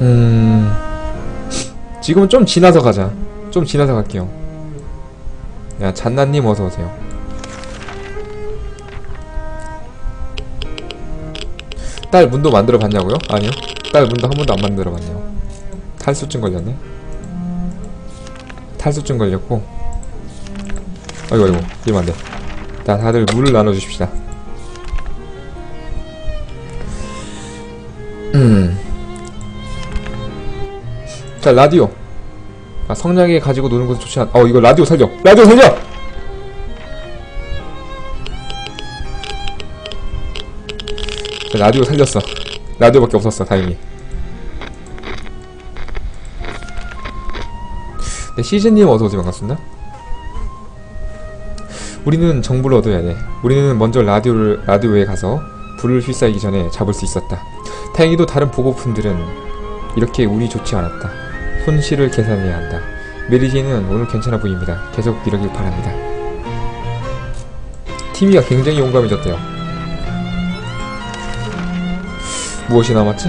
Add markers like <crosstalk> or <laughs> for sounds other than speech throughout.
음... 지금은 좀 지나서 가자. 좀 지나서 갈게요. 야, 잔나님 어서오세요. 딸 문도 만들어 봤냐고요? 아니요. 딸 문도 한 번도 안 만들어 봤네요. 탈수증 걸렸네. 탈수증 걸렸고. 아이고, 아이고. 이러면 안 돼. 자, 다들 물을 나눠주십시다. 자, 라디오. 아, 성냥에 가지고 노는 것은 좋지 않... 어, 이거 라디오 살려! 라디오 살려! 자, 라디오 살렸어. 라디오밖에 없었어, 다행히. 네, 시즌님 어서오세요. 반갑습니다. 우리는 정보를 얻어야 돼. 우리는 먼저 라디오를, 라디오에 가서 불을 휘싸이기 전에 잡을 수 있었다. 다행히도 다른 보고품들은 이렇게 운이 좋지 않았다. 손실을 계산해야 한다. 메리지는 오늘 괜찮아 보입니다. 계속 이러길 바랍니다. 티미가 굉장히 용감해졌대요. 무엇이 남았지?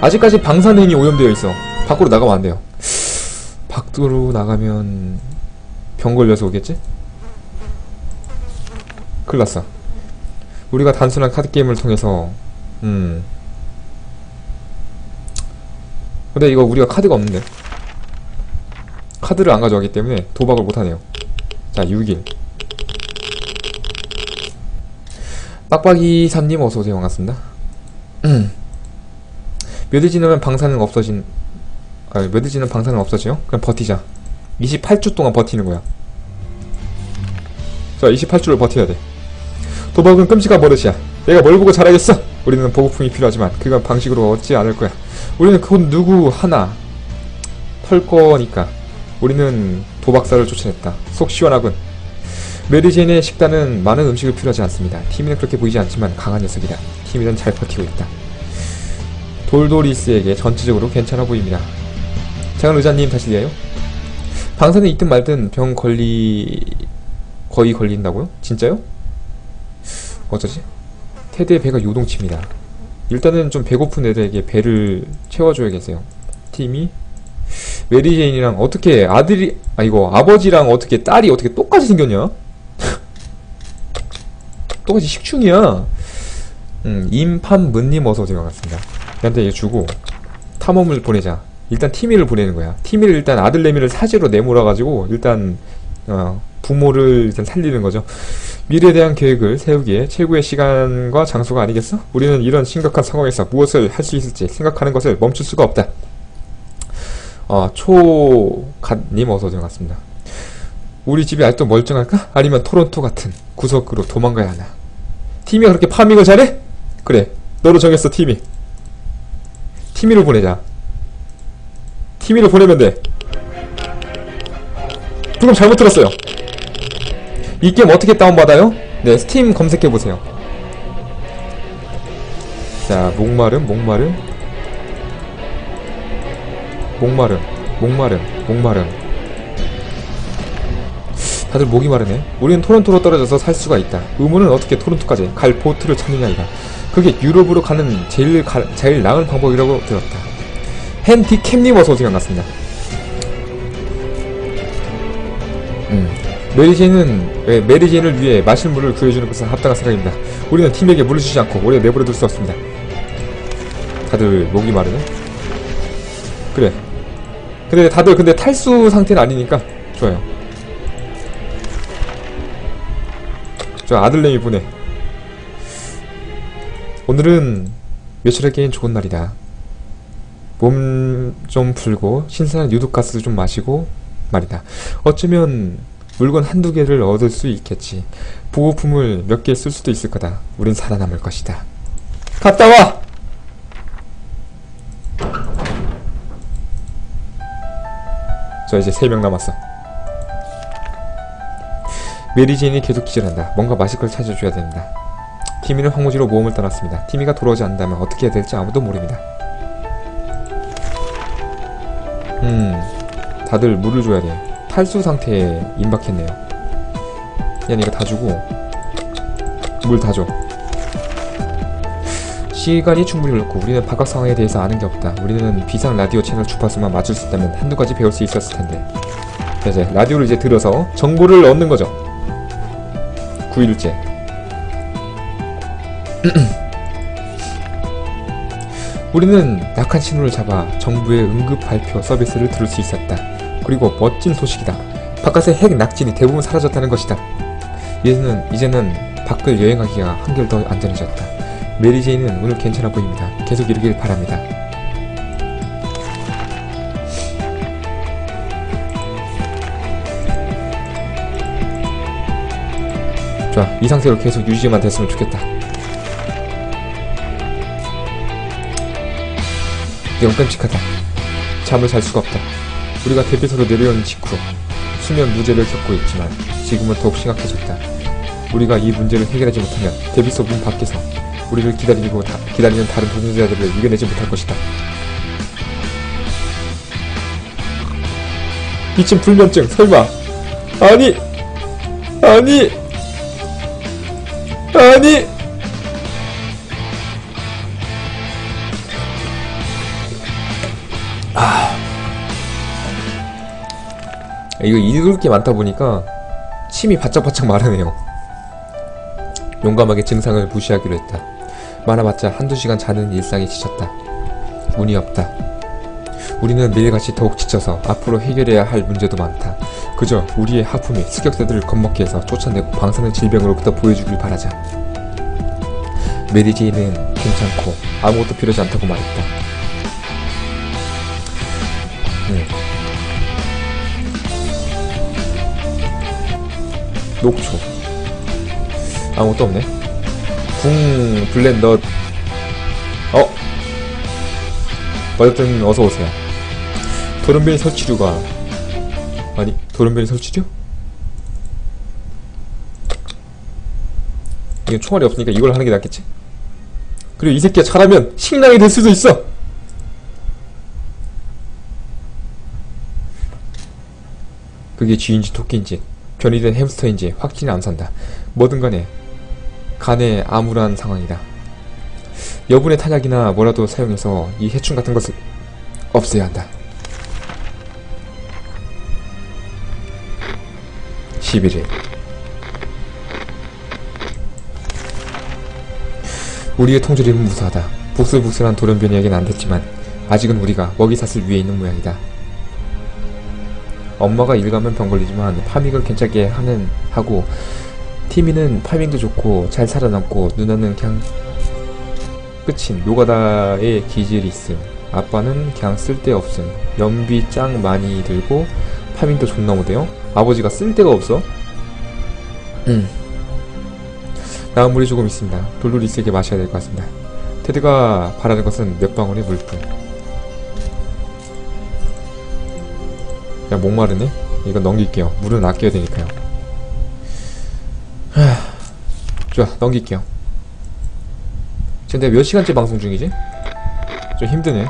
아직까지 방사능이 오염되어 있어. 밖으로 나가면 안 돼요. 밖으로 나가면 병 걸려서 오겠지? 큰일 났어. 우리가 단순한 카드게임을 통해서 음 근데 이거 우리가 카드가 없는데 카드를 안 가져가기 때문에 도박을 못하네요 자 6일 빡빡이 삼님 어서오세요 반갑습니다 <clears throat> 몇일 지나면 방사능 없어진 아 몇일 지나면 방사능 없어져요? 그냥 버티자 28주 동안 버티는 거야 자 28주를 버텨야 돼 도박은 끔찍한 버릇이야. 내가 뭘 보고 잘하겠어? 우리는 보고품이 필요하지만 그건 방식으로 얻지 않을 거야. 우리는 곧 누구 하나 털 거니까. 우리는 도박사를 쫓아냈다. 속 시원하군. 메리제인의 식단은 많은 음식을 필요하지 않습니다. 티미는 그렇게 보이지 않지만 강한 녀석이다. 티미는 잘 버티고 있다. 돌도리스에게 전체적으로 괜찮아 보입니다. 장은 의자님 다시 리하요 방사능 있든 말든 병 걸리... 거의 걸린다고요? 진짜요? 어쩌지? 테드의 배가 요동칩니다. 일단은 좀 배고픈 애들에게 배를 채워줘야겠어요. 팀이 메리제인이랑 어떻게 아들이 아 이거 아버지랑 어떻게 딸이 어떻게 똑같이 생겼냐? <laughs> 똑같이 식충이야. 음, 임판문님 어서 오세요 반갑습니다. 얘한테 얘 주고 탐험을 보내자. 일단 티미를 보내는 거야. 티미를 일단 아들 내미를 사지로 내몰아가지고 일단 어, 부모를 일단 살리는 거죠. 미래에 대한 계획을 세우기에 최고의 시간과 장소가 아니겠어? 우리는 이런 심각한 상황에서 무엇을 할 수 있을지 생각하는 것을 멈출 수가 없다. 어, 초갓님 어서 같습니다. 우리 집이 아직도 멀쩡할까? 아니면 토론토 같은 구석으로 도망가야 하나? 팀이 그렇게 파밍을 잘해? 그래, 너로 정했어, 팀이. 팀이로 보내자. 팀이로 보내면 돼. 그럼 잘못 들었어요. 이 게임 어떻게 다운받아요? 네, 스팀 검색해보세요. 자, 목마름, 목마름. 목마름, 목마름, 목마름. 다들 목이 마르네. 우리는 토론토로 떨어져서 살 수가 있다. 의문은 어떻게 토론토까지 갈 보트를 찾느냐이다. 그게 유럽으로 가는 제일, 가, 제일 나은 방법이라고 들었다. 헨티 캠님 어서 오세요. 반갑습니다. 음. 메리제인은 예, 메리제인을 위해 마실 물을 구해주는 것은 합당한 생각입니다. 우리는 팀에게 물을 주지 않고 오래 내버려둘 수 없습니다. 다들 목이 마르네. 그래. 근데 다들 근데 탈수 상태는 아니니까 좋아요. 저 아들내미 보내. 오늘은 며칠에겐 좋은 날이다. 몸 좀 풀고 신선한 유독가스 좀 마시고 말이다. 어쩌면 물건 한두 개를 얻을 수 있겠지. 보호품을 몇 개 쓸 수도 있을 거다. 우린 살아남을 것이다. 갔다 와! 저 이제 세 명 남았어. 메리제인이 계속 기절한다. 뭔가 마실 걸 찾아줘야 된다. 티미는 황무지로 모험을 떠났습니다. 티미가 돌아오지 않는다면 어떻게 해야 될지 아무도 모릅니다. 음, 다들 물을 줘야 돼. 탈수 상태에 임박했네요. 그냥 이거 다 주고 물 다 줘. 시간이 충분히 흘렀고 우리는 바깥 상황에 대해서 아는 게 없다. 우리는 비상 라디오 채널 주파수만 맞출 수 있다면 한두 가지 배울 수 있었을 텐데. 자, 이제 라디오를 이제 들어서 정보를 얻는 거죠. 9일째. <clears throat> 우리는 약한 신호를 잡아 정부의 응급 발표 서비스를 들을 수 있었다. 그리고 멋진 소식이다. 바깥의 핵 낙진이 대부분 사라졌다는 것이다. 이제는 이제는 밖을 여행하기가 한결 더 안전해졌다. 메리 제이는 오늘 괜찮아 보입니다. 계속 이러길 바랍니다. 좋아, 이 상태로 계속 유지만 됐으면 좋겠다. 영 끔찍하다. 잠을 잘 수가 없다. 우리가 대피소로 내려온 직후 수면 무제를 겪고 있지만 지금은 더욱 심각해졌다. 우리가 이 문제를 해결하지 못하면 대피소 문 밖에서 우리를 기다리고 다, 기다리는 다른 도전자들을 이겨내지 못할 것이다. 이쯤 불면증 설마 아니 아니 아니 이거 읽을 게 많다 보니까 침이 바짝바짝 마르네요. 용감하게 증상을 무시하기로 했다. 많아봤자 한두 시간 자는 일상에 지쳤다. 운이 없다. 우리는 매일같이 더욱 지쳐서 앞으로 해결해야 할 문제도 많다. 그저 우리의 하품이 습격자들을 겁먹게 해서 쫓아내고 방사능 질병으로부터 보여주길 바라자. 메리제이는 괜찮고 아무것도 필요하지 않다고 말했다. 녹초 아무것도 없네 궁 블렌더 어? 어쨌든 어서오세요 도른벨 설치류가 아니 도른벨 설치류? 이게 총알이 없으니까 이걸 하는 게 낫겠지? 그리고 이 새끼가 잘하면 식량이 될 수도 있어 그게 쥐인지 토끼인지 변이된 햄스터인지 확신이 안 산다. 뭐든 간에 간에 암울한 상황이다. 여분의 탄약이나 뭐라도 사용해서 이 해충 같은 것을 없애야 한다. 11일 우리의 통조림은 무사하다. 복슬복슬한 돌연변이에겐 안 됐지만 아직은 우리가 먹이사슬 위에 있는 모양이다. 엄마가 일 가면 병 걸리지만 파밍을 괜찮게 하는 하고 티미는 파밍도 좋고 잘 살아남고 누나는 그냥 끝인 노가다의 기질이 있음. 아빠는 그냥 쓸데없음. 연비 짱 많이 들고 파밍도 존나 못해요. 아버지가 쓸데가 없어. 음. 나은 물이 조금 있습니다. 돌돌이 세게 마셔야 될 것 같습니다. 테드가 바라는 것은 몇 방울의 물뿐 야 목마르네? 이거 넘길게요. 물은 아껴야 되니까요. 하... 좋아 넘길게요. 지금 내가 몇 시간째 방송 중이지? 좀 힘드네.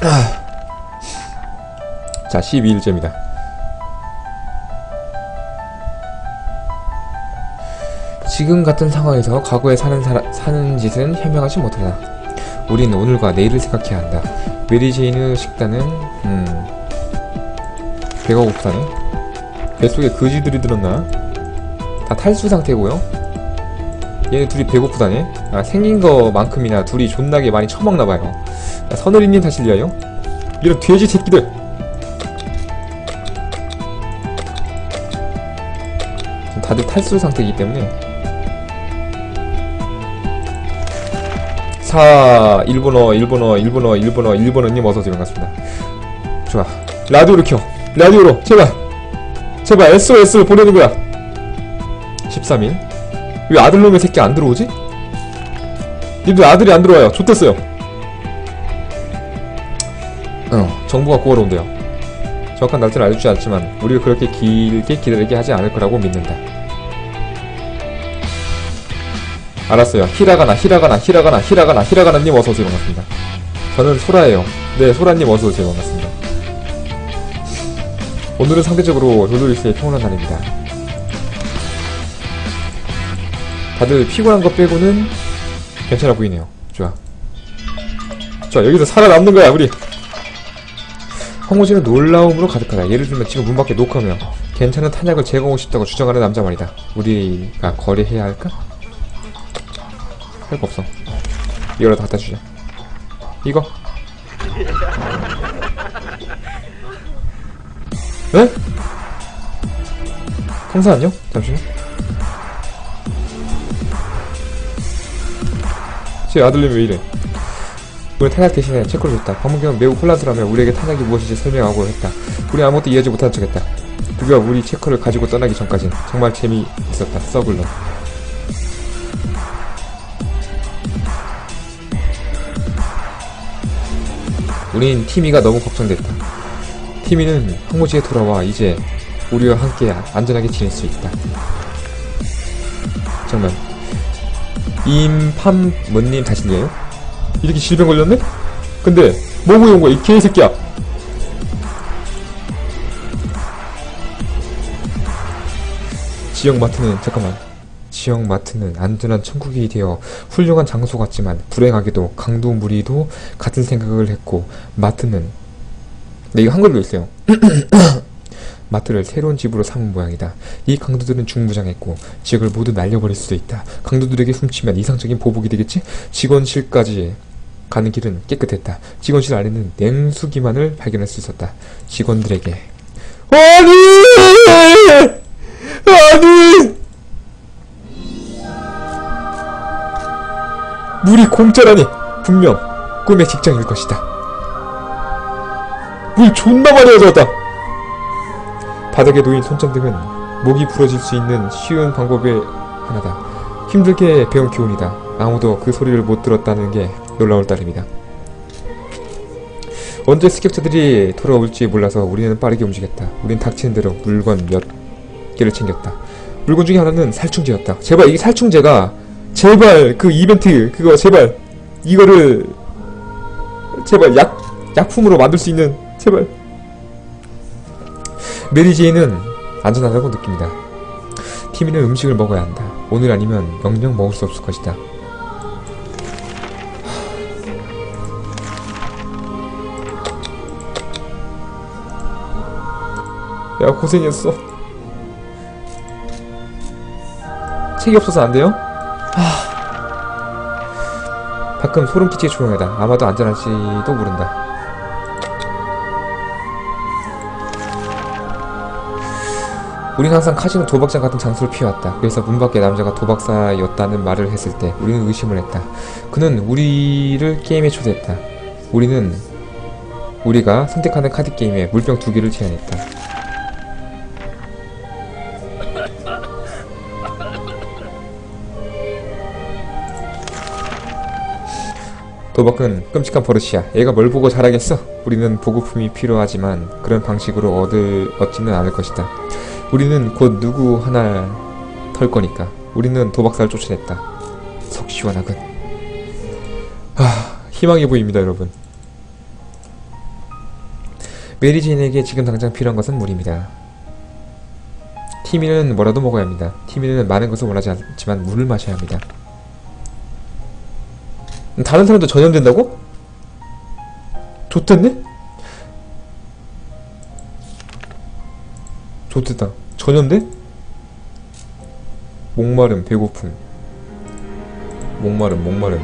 하... 자 12일째입니다. 지금 같은 상황에서 과거에 사는, 사라, 사는 짓은 현명하지 못하다. 우린 오늘과 내일을 생각해야 한다. 메리제인의 식단은 음. 배가 고프다네. 뱃속에 거지들이 들었나? 다 탈수 상태고요. 얘네 둘이 배고프다네. 아 생긴 거만큼이나 둘이 존나게 많이 처먹나봐요. 아, 서늘이님 다실려요? 이런 돼지 새끼들! 다들 탈수 상태이기 때문에. 4 일본어 일본어 일본어 일본어 일본어님 어서오세요. 반갑습니다 좋아 라디오를 켜 라디오로 제발 제발 SOS 보내는 거야 13일 왜 아들놈의 새끼 안 들어오지? 니들 아들이 안 들어와요 좋댔어요 어 정보가 구어로운데요 정확한 날짜를 알려주지 않지만 우리가 그렇게 길게 기다리게 하지 않을 거라고 믿는다 알았어요. 히라가나, 히라가나, 히라가나, 히라가나, 히라가나님 어서오세요. 반갑습니다. 저는 소라예요. 네, 소라님 어서오세요. 반갑습니다. 오늘은 상대적으로 롤로리스의 평온한 날입니다. 다들 피곤한 것 빼고는 괜찮아 보이네요. 좋아. 좋아, 여기서 살아남는 거야, 우리. 황무지는 놀라움으로 가득하다. 예를 들면 지금 문 밖에 녹화하며 괜찮은 탄약을 제공하고 싶다고 주장하는 남자 말이다. 우리가 거래해야 할까? 할 거 없어. 이거라도 갖다 주자. 이거. 네? 강사 안녕? 잠시만. 제 아들님이 왜 이래? 우리 탄약 대신에 체크를 줬다. 방문경은 매우 혼란스러우며 우리에게 탄약이 무엇인지 설명하고 했다. 우리 아무것도 이해하지 못한 척했다. 그가 우리 체크를 가지고 떠나기 전까진 정말 재미있었다. 서글러. 우린 티미가 너무 걱정됐다. 티미는 항무지에 돌아와 이제 우리와 함께 안전하게 지낼 수 있다. 정말 임팜문님 자신이에요? 이렇게 질병 걸렸네? 근데 뭐 구해온 거야 이 개새끼야 지역마트는 잠깐만 지역마트는 안전한 천국이 되어 훌륭한 장소 같지만 불행하게도 강도 무리도 같은 생각을 했고 마트는 네 이거 한글로 있어요 <clears throat> 마트를 새로운 집으로 삼은 모양이다. 이 강도들은 중무장했고 지역을 모두 날려버릴 수도 있다. 강도들에게 훔치면 이상적인 보복이 되겠지? 직원실까지 가는 길은 깨끗했다. 직원실 안에는 냉수기만을 발견할 수 있었다. 직원들에게 아니! 아니! 물이 공짜라니 분명 꿈의 직장일 것이다. 물 존나 많이 가져왔다. 바닥에 놓인 손전등은 목이 부러질 수 있는 쉬운 방법의 하나다. 힘들게 배운 교훈이다. 아무도 그 소리를 못 들었다는 게 놀라울 따름이다. 언제 습격자들이 돌아올지 몰라서 우리는 빠르게 움직였다. 우린 닥치는 대로 물건 몇 개를 챙겼다. 물건 중에 하나는 살충제였다. 제발 이게 살충제가 제발 그 이벤트 그거 제발 이거를 제발 약 약품으로 만들 수 있는 제발 메리제이는 안전하다고 느낍니다. 티미는 음식을 먹어야 한다. 오늘 아니면 영영 먹을 수 없을 것이다. 야 고생했어. 책이 없어서 안 돼요? 하... 가끔 소름 끼치게 조용하다. 아마도 안전할지도 모른다. 우린 항상 카지노 도박장 같은 장소를 피해왔다. 그래서 문 밖에 남자가 도박사였다는 말을 했을 때 우리는 의심을 했다. 그는 우리를 게임에 초대했다. 우리는 우리가 선택하는 카드 게임에 물병 두 개를 제안했다. 도박은 끔찍한 버릇이야. 얘가 뭘 보고 잘하겠어? 우리는 보급품이 필요하지만 그런 방식으로 얻을, 얻지는 않을 것이다. 우리는 곧 누구 하나 털 거니까. 우리는 도박사를 쫓아냈다. 속 시원하군. 하, 희망이 보입니다, 여러분. 메리진에게 지금 당장 필요한 것은 물입니다. 티미는 뭐라도 먹어야 합니다. 티미는 많은 것을 원하지 않지만 물을 마셔야 합니다. 다른 사람도 전염된다고? 좋댔네? 좋댔다. 전염돼? 목마름, 배고픔. 목마름, 목마름.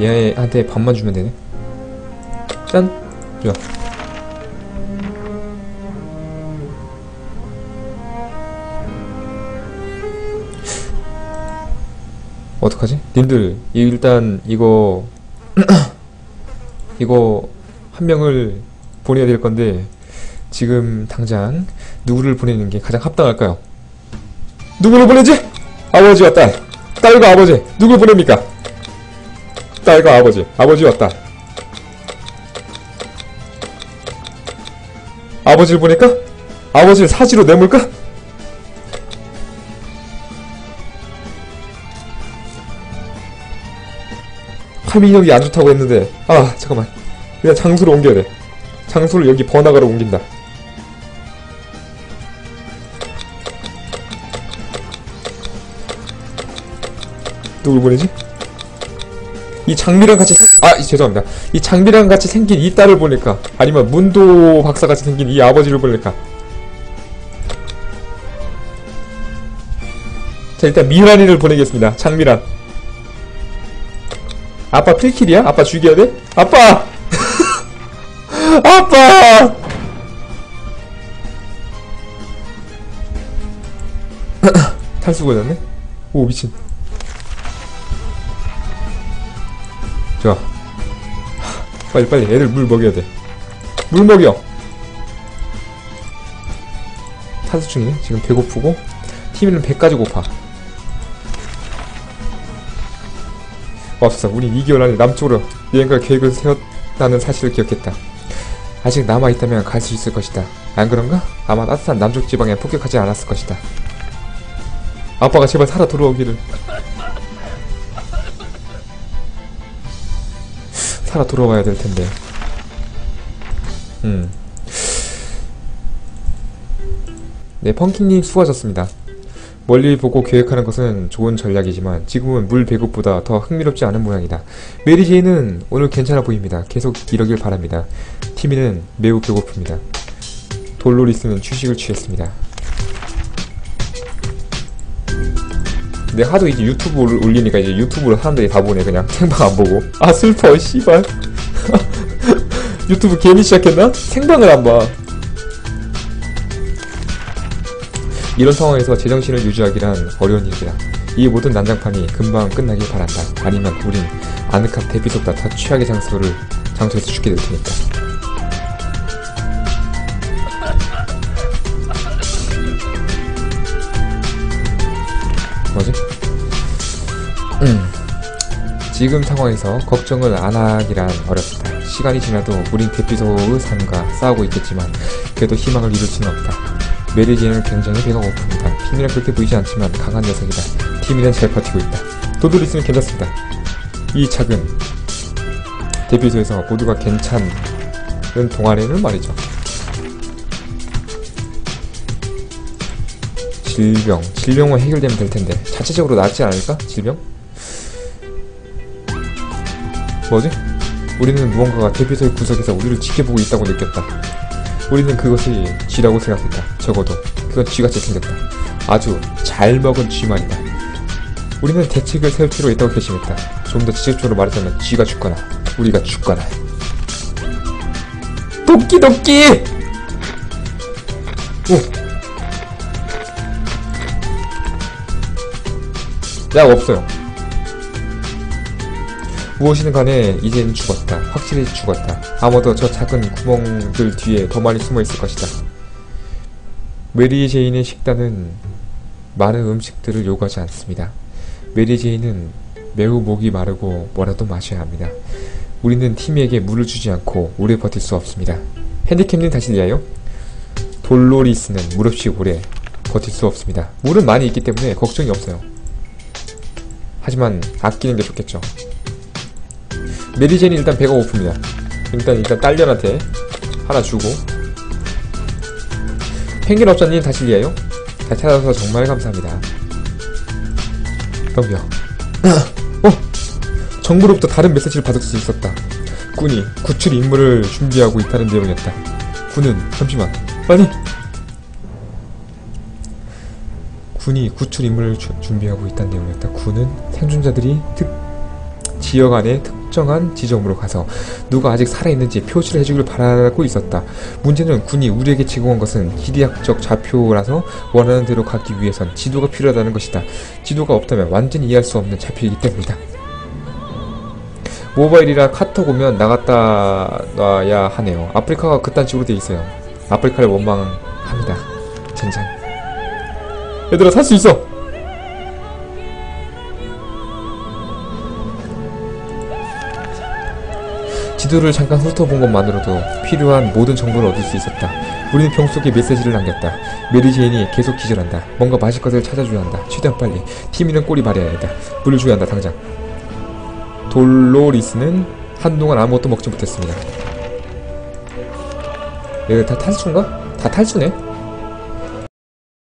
얘한테 밥만 주면 되네. 짠! 좋아. 어떡하지? 님들 이- 일단 이거 <clears throat> 이거 한 명을 보내야 될 건데 지금 당장 누구를 보내는 게 가장 합당할까요? 누구를 보내지? 아버지와 딸 딸과 아버지 누굴 보냅니까? 딸과 아버지 아버지와 딸 아버지를 보낼까? 아버지를 사지로 내몰까? 화민력이 안 좋다고 했는데 아 잠깐만 그냥 장소를 옮겨야 돼 장소를 여기 번화가로 옮긴다 누굴 보내지? 이 장미랑 같이 생... 아 이- 죄송합니다 이 장미랑 같이 생긴 이 딸을 보낼까 아니면 문도 박사같이 생긴 이 아버지를 보낼까 자 일단 미란이를 보내겠습니다 장미란 아빠 필킬이야? 아빠 죽여야 돼? 아빠! <laughs> 아빠! <clears throat> 탈수 걸렸네? 오 미친 좋아 빨리 빨리. 애들 물 먹여야 돼물 먹여. 탈수 중이네 지금 배고프고 티미는 배까지 고파. 없어. 우린 2개월 안에 남쪽으로 여행갈 계획을 세웠다는 사실을 기억했다. 아직 남아있다면 갈 수 있을 것이다. 안 그런가? 아마 따뜻한 남쪽 지방에 폭격하지 않았을 것이다. 아빠가 제발 살아 돌아오기를 살아 돌아와야 될 텐데 음. 네, 펑키님 수고하셨습니다. 멀리 보고 계획하는 것은 좋은 전략이지만 지금은 물 배급보다 더 흥미롭지 않은 모양이다. 메리제이는 오늘 괜찮아 보입니다. 계속 이러길 바랍니다. 티미는 매우 배고픕니다. 돌로리스는 휴식을 취했습니다. 내 하도 이제 유튜브를 올리니까 이제 유튜브로 사람들이 다 보네 그냥 생방 안 보고 아 슬퍼 씨발 <laughs> 유튜브 괜히 시작했나? 생방을 안 봐. 이런 상황에서 제정신을 유지하기란 어려운 일이다. 이 모든 난장판이 금방 끝나길 바란다. 아니면 우린 아늑한 대피속다 더 최악의 장소를 장소에서 죽게 될 테니까. 지금 상황에서 걱정을 안 하기란 어렵다. 시간이 지나도 우린 대피소의 삶과 싸우고 있겠지만 그래도 희망을 이룰 수는 없다. 메리제는 굉장히 배가 고픕니다. 팀이는 그렇게 보이지 않지만 강한 녀석이다. 팀이는 잘 버티고 있다. 도돌 있으면 괜찮습니다. 이 작은 대피소에서 모두가 괜찮은 동안에는 말이죠. 질병. 질병은 해결되면 될 텐데. 자체적으로 낫지 않을까? 질병? 뭐지? 우리는 무언가가 대피소의 구석에서 우리를 지켜보고 있다고 느꼈다. 우리는 그것이 쥐라고 생각했다. 적어도 그건 쥐같이 생겼다. 아주 잘 먹은 쥐 말이다. 우리는 대책을 세울 필요가 있다고 결심했다. 좀더 직접적으로 말하자면 쥐가 죽거나 우리가 죽거나. 도끼 도끼! 오. 약 없어요. 무엇이든 간에 이젠 죽었다. 확실히 죽었다. 아마도 저 작은 구멍들 뒤에 더 많이 숨어 있을 것이다. 메리 제인의 식단은 많은 음식들을 요구하지 않습니다. 메리 제인은 매우 목이 마르고 뭐라도 마셔야 합니다. 우리는 팀에게 물을 주지 않고 오래 버틸 수 없습니다. 핸디캡님 다시 리하여 돌로리스는 물 없이 오래 버틸 수 없습니다. 물은 많이 있기 때문에 걱정이 없어요. 하지만 아끼는 게 좋겠죠. 메리제는 일단 배가 고픕니다. 일단 일단 딸년한테 하나 주고 펭귄 업자님 다시 리하여 잘 찾아서 정말 감사합니다. 덤벼. 어! 정부로부터 다른 메시지를 받을 수 있었다. 군이 구출 임무를 준비하고 있다는 내용이었다. 군은 잠시만 빨리. 군이 구출 임무를 주- 준비하고 있다는 내용이었다. 군은 생존자들이 특 지역 안에 특 정한 지점으로 가서 누가 아직 살아있는지 표시를 해주길 바라고 있었다. 문제는 군이 우리에게 제공한 것은 기리학적 좌표라서 원하는 대로 가기 위해선 지도가 필요하다는 것이다. 지도가 없다면 완전히 이해할 수 없는 좌표이기 때문이다. 모바일이라 카톡 오면 나갔다 놔야 하네요. 아프리카가 그딴 식으로 돼 있어요. 아프리카를 원망합니다. 젠장. 얘들아 살 수 있어. 지도를 잠깐 훑어본 것만으로도 필요한 모든 정보를 얻을 수 있었다. 우리는 병속에 메시지를 남겼다. 메리제인이 계속 기절한다. 뭔가 마실 것을 찾아줘야 한다. 최대한 빨리. 티미는 꼬리 말해야 한다. 물을 줘야 한다, 당장. 돌로리스는 한동안 아무것도 먹지 못했습니다. 얘들 다 탈수인가? 다 탈수네?